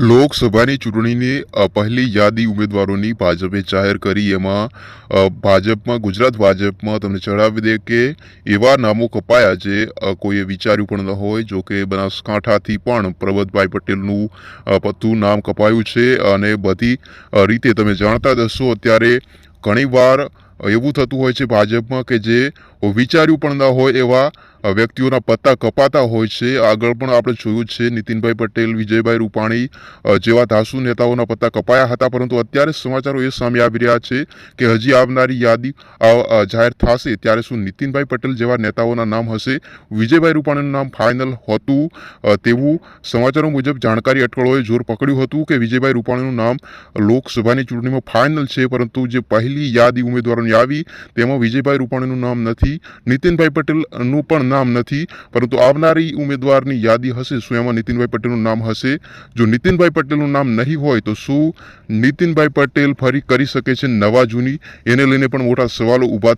લોકસભાની ચૂંટણીની પહેલી યાદી ઉમેદવારોની ભાજપે જાહેર કરી. એમાં ભાજપમાં, ગુજરાત ભાજપમાં તમને જણાવી દે કે એવા નામો કપાયા જે કોઈએ વિચાર્યું પણ ન હોય. જો કે બનાસકાંઠાથી પણ પ્રબતભાઈ પટેલનું પત્તું નામ કપાયું છે અને બધી રીતે તમે જાણતા જ અત્યારે ઘણીવાર એવું થતું હોય છે ભાજપમાં કે જે વિચાર્યું પણ ન હોય એવા વ્યક્તિઓના પત્તા કપાતા હોય છે. આગળ પણ આપણે જોયું છે નીતિનભાઈ પટેલ, વિજયભાઈ રૂપાણી જેવા ધાસુ નેતાઓના પત્તા કપાયા હતા. પરંતુ અત્યારે સમાચારો એ સામે આવી રહ્યા છે કે હજી આવનારી યાદી જાહેર થશે ત્યારે શું નીતિનભાઈ પટેલ જેવા નેતાઓના નામ હશે? વિજયભાઈ રૂપાણીનું નામ ફાઇનલ હતું તેવું સમાચારો મુજબ જાણકારી અટકળોએ જોર પકડ્યું હતું કે વિજયભાઈ રૂપાણીનું નામ લોકસભાની ચૂંટણીમાં ફાઇનલ છે. પરંતુ જે પહેલી યાદી ઉમેદવારોની આવી, તેમાં વિજયભાઈ રૂપાણીનું નામ નથી, નીતિનભાઈ પટેલનું પણ નામ નથી, પરંતુ આવનારી ઉમેદવારની યાદી હશે, શું એમાં નીતિનભાઈ પટેલનું નામ હશે? જો નીતિનભાઈ પટેલનું નામ નહીં હોય, તો શું નીતિનભાઈ પટેલ ફરી કરી શકે છે નવા જૂની? એને લઈને પણ મોટા સવાલો ઊભા